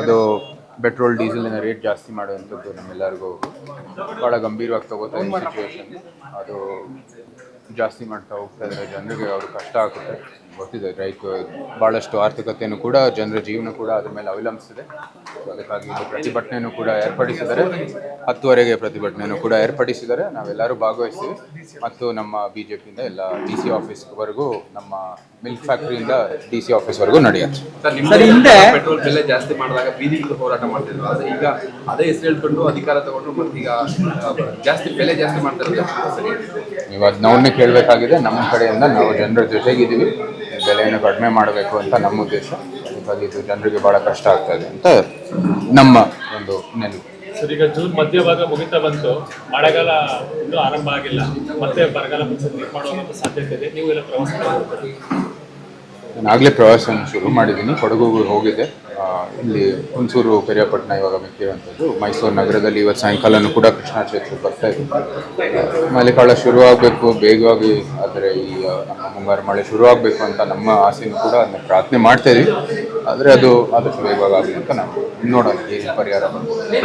ಅದು petrol, ಡೀಸೆಲಿನ rate ಜಾಸ್ತಿ ಮಾಡುವಂಥದ್ದು ನಮ್ಮೆಲ್ಲರಿಗೂ ಭಾಳ ಗಂಭೀರವಾಗಿ ತಗೋತಾ ಅದು ಜಾಸ್ತಿ ಮಾಡ್ತಾ ಹೋಗ್ತಾ ಇದ್ದಾರೆ ಜನರಿಗೆ ಅವರು ಕಷ್ಟ ಆಗುತ್ತೆ. ಗೊತ್ತಿದೆ ರೈತ ಭಾಳಷ್ಟು ಆರ್ಥಿಕತೆಯನ್ನು ಕೂಡ ಜನರ ಜೀವನ ಕೂಡ ಅದ್ರ ಮೇಲೆ ಅವಲಂಬಿಸಿದೆ. ಅದಕ್ಕಾಗಿ ಪ್ರತಿಭಟನೆಯನ್ನು ಕೂಡ ಏರ್ಪಡಿಸಿದ್ದಾರೆ. ಹತ್ತುವರೆಗೆ ಪ್ರತಿಭಟನೆಯನ್ನು ಕೂಡ ಏರ್ಪಡಿಸಿದ್ದಾರೆ. ನಾವೆಲ್ಲರೂ ಭಾಗವಹಿಸ್ತೀವಿ. ಮತ್ತು ನಮ್ಮ ಬಿ ಜೆ ಪಿಯಿಂದ ಎಲ್ಲ ಡಿ ಸಿ ಆಫೀಸ್ವರೆಗೂ ನಮ್ಮ ಮಿಲ್ಕ್ ಫ್ಯಾಕ್ಟ್ರಿಯಿಂದ ಡಿ ಸಿ ಆಫೀಸ್ವರೆಗೂ ನಡೆಯುತ್ತೆ. ಸರ್ ನಿಮ್ಮ ಪೆಟ್ರೋಲ್ ಬೆಲೆ ಜಾಸ್ತಿ ಮಾಡಿದಾಗ ಹೋರಾಟ ಮಾಡ್ತಿದ್ರು. ಆದರೆ ಈಗ ಅದೇ ಹೆಸರು ಹೇಳ್ಕೊಂಡು ಅಧಿಕಾರ ತಗೊಂಡು ಮತ್ತೆ ಈಗ ಜಾಸ್ತಿ ಬೆಲೆ ಜಾಸ್ತಿ ಮಾಡ್ತಾರೆ ಸರಿ? ನೀವು ಅದು ನಾವನ್ನೇ ಕೇಳಬೇಕಾಗಿದೆ. ನಮ್ಮ ಕಡೆಯಿಂದ ನಾವು ಜನರ ಜೊತೆಗಿದ್ದೀವಿ. ಬೆಲೆಯನ್ನು ಕಡಿಮೆ ಮಾಡಬೇಕು ಅಂತ ನಮ್ಮ ಉದ್ದೇಶ. ಅದಕ್ಕಾಗಿ ಇದು ಜನರಿಗೆ ಬಹಳ ಕಷ್ಟ ಆಗ್ತಾ ಇದೆ ಅಂತ ನಮ್ಮ ಒಂದು ನೆನಪು. ಸರ್ ಈಗ ಜೂನ್ ಮಧ್ಯಭಾಗ ಮುಗಿತಾ ಬಂತು. ಮಳೆಗಾಲ ಇನ್ನೂ ಆರಂಭ ಆಗಿಲ್ಲ. ಮತ್ತೆ ಬರಗಾಲ ಸಾಧ್ಯತೆ ಇದೆ. ನೀವು ಎಲ್ಲ ಪ್ರವಾಸ. ನಾನು ಆಗಲೇ ಪ್ರವಾಸ ಶುರು ಮಾಡಿದ್ದೀನಿ. ಕೊಡಗು ಹೋಗಿದ್ದೆ ಇಲ್ಲಿ ಹುಣಸೂರು ಪೆರಿಯಾಪಟ್ಟಣ ಇವಾಗ ಮಿಕ್ಕಿರುವಂಥದ್ದು ಮೈಸೂರು ನಗರದಲ್ಲಿ ಇವತ್ತು ಸಾಯಂಕಾಲನೂ ಕೂಡ ಕೃಷ್ಣ ಕ್ಷೇತ್ರ ಬರ್ತಾ ಇದೆ. ಮಳೆಗಾಲ ಶುರುವಾಗಬೇಕು ಬೇಗವಾಗಿ ಆದರೆ ಈ ನಮ್ಮ ಮುಂಗಾರು ಮಳೆ ಶುರುವಾಗಬೇಕು ಅಂತ ನಮ್ಮ ಆಸೆನೂ ಕೂಡ ಅದನ್ನ ಪ್ರಾರ್ಥನೆ ಮಾಡ್ತಾ ಇದೀವಿ. ಆದರೆ ಅದು ಆದಷ್ಟು ವೇಗವಾಗಿ ಅಂತ ನಾವು ನೋಡೋಣ ಏನು ಪರಿಹಾರ ಬರ್ತದೆ